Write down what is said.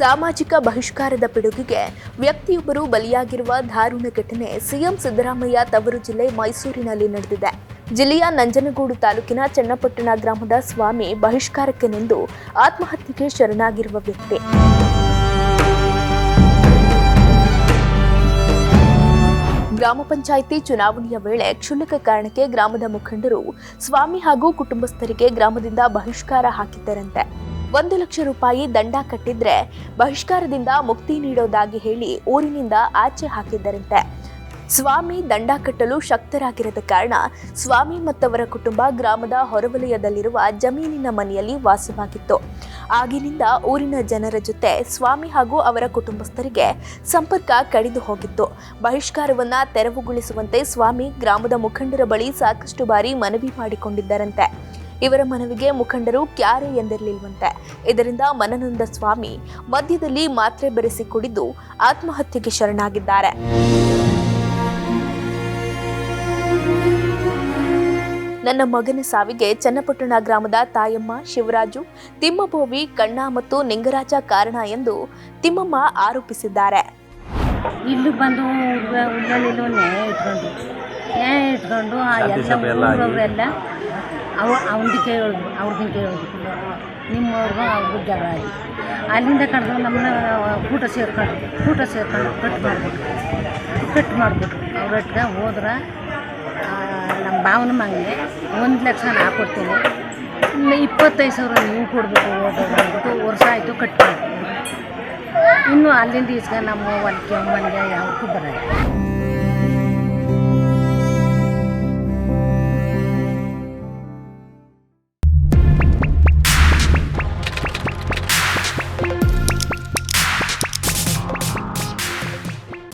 ಸಾಮಾಜಿಕ ಬಹಿಷ್ಕಾರದ ಪಿಡುಗಿಗೆ ವ್ಯಕ್ತಿಯೊಬ್ಬರು ಬಲಿಯಾಗಿರುವ ದಾರುಣ ಘಟನೆ ಸಿಎಂ ಸಿದ್ದರಾಮಯ್ಯ ತವರು ಜಿಲ್ಲೆ ಮೈಸೂರಿನಲ್ಲಿ ನಡೆದಿದೆ. ಜಿಲ್ಲೆಯ ನಂಜನಗೂಡು ತಾಲೂಕಿನ ಚನ್ನಪಟ್ಟಣ ಗ್ರಾಮದ ಸ್ವಾಮಿ ಬಹಿಷ್ಕಾರಕ್ಕೆ ನಿಂದು ಆತ್ಮಹತ್ಯೆಗೆ ಶರಣಾಗಿರುವ ವ್ಯಕ್ತಿ. ಗ್ರಾಮ ಪಂಚಾಯಿತಿ ಚುನಾವಣೆಯ ವೇಳೆ ಕ್ಷುಲ್ಲಕ ಕಾರಣಕ್ಕೆ ಗ್ರಾಮದ ಮುಖಂಡರು ಸ್ವಾಮಿ ಹಾಗೂ ಕುಟುಂಬಸ್ಥರಿಗೆ ಗ್ರಾಮದಿಂದ ಬಹಿಷ್ಕಾರ ಹಾಕಿದ್ದರಂತೆ. ಒಂದು ಲಕ್ಷ ರೂಪಾಯಿ ದಂಡ ಕಟ್ಟಿದ್ರೆ ಬಹಿಷ್ಕಾರದಿಂದ ಮುಕ್ತಿ ನೀಡೋದಾಗಿ ಹೇಳಿ ಊರಿನಿಂದ ಆಚೆ ಹಾಕಿದ್ದರಂತೆ. ಸ್ವಾಮಿ ದಂಡ ಕಟ್ಟಲು ಶಕ್ತರಾಗಿರದ ಕಾರಣ ಸ್ವಾಮಿ ಮತ್ತವರ ಕುಟುಂಬ ಗ್ರಾಮದ ಹೊರವಲಯದಲ್ಲಿರುವ ಜಮೀನಿನ ಮನೆಯಲ್ಲಿ ವಾಸವಾಗಿತ್ತು. ಆಗಿನಿಂದ ಊರಿನ ಜನರ ಜೊತೆ ಸ್ವಾಮಿ ಹಾಗೂ ಅವರ ಕುಟುಂಬಸ್ಥರಿಗೆ ಸಂಪರ್ಕ ಕಡಿದು ಹೋಗಿತ್ತು. ಬಹಿಷ್ಕಾರವನ್ನ ತೆರವುಗೊಳಿಸುವಂತೆ ಸ್ವಾಮಿ ಗ್ರಾಮದ ಮುಖಂಡರ ಬಳಿ ಸಾಕಷ್ಟು ಬಾರಿ ಮನವಿ ಮಾಡಿಕೊಂಡಿದ್ದರಂತೆ. ಇವರ ಮನವಿಗೆ ಮುಖಂಡರು ಕ್ಯಾರೆ ಎಂದಿರಲಿಲ್ವಂತೆ ಇದರಿಂದ ಮನನಂದ ಸ್ವಾಮಿ ಮಧ್ಯದಲ್ಲಿ ಮಾತ್ರೆ ಬೆರೆಸಿ ಕುಡಿದು ಆತ್ಮಹತ್ಯೆಗೆ ಶರಣಾಗಿದ್ದಾರೆ. ನನ್ನ ಮಗನ ಸಾವಿಗೆ ಚನ್ನಪಟ್ಟಣ ಗ್ರಾಮದ ತಾಯಮ್ಮ ಶಿವರಾಜು ತಿಮ್ಮಭೋವಿ ಕಣ್ಣ ಮತ್ತು ನಿಂಗರಾಜ ಕಾರಣ ಎಂದು ತಿಮ್ಮಮ್ಮ ಆರೋಪಿಸಿದ್ದಾರೆ. ಇಲ್ಲಿ ಬಂದು ಇಟ್ಕೊಂಡು ನ್ಯಾಯ ಇಟ್ಕೊಂಡು ಆ ಎಲ್ಲ ಕೈ ಅವ ಅವನಿಗೆ ಕೇಳೋದು ಅವ್ರಿಗೆ ಕೇಳೋದು ನಿಮ್ಮವ್ರಿಗೂ ಅವ್ರಿಗೂ ಜಗಳ ಆಗಿ ಅಲ್ಲಿಂದ ಕಡ್ದು ನಮ್ಮನ್ನ ಕೂಟ ಸೇರ್ಕೊಂಡು ಕೂಟ ಸೇರ್ಕೊಂಡು ಕಟ್ ಮಾಡಿಬಿಟ್ರು ಕಟ್ ಮಾಡಿಬಿಟ್ರು. ಅವ್ರಟ್ಟಿಗೆ ಹೋದ್ರೆ ನಮ್ಮ ಭಾವನ ಮಂಗೆ ಒಂದು ಲಕ್ಷ ನಾ ಕೊಡ್ತೀನಿ. ಇನ್ನು ಇಪ್ಪತ್ತೈದು ಸಾವಿರ ನೀವು ಕೊಡಬೇಕು ಹೋದ್ರೆ ಅಂದ್ಬಿಟ್ಟು ವರ್ಷ ಆಯಿತು ಕಟ್ ಮಾಡ್ತೀನಿ ಇನ್ನು ಅಲ್ಲಿಂದ ಈಸ್ಕೊಂಡು ನಮ್ಮ ಹೊಲಕ್ಕೆ ಮನೆಗೆ ಯಾವಕ್ಕೂ ಬರೋದು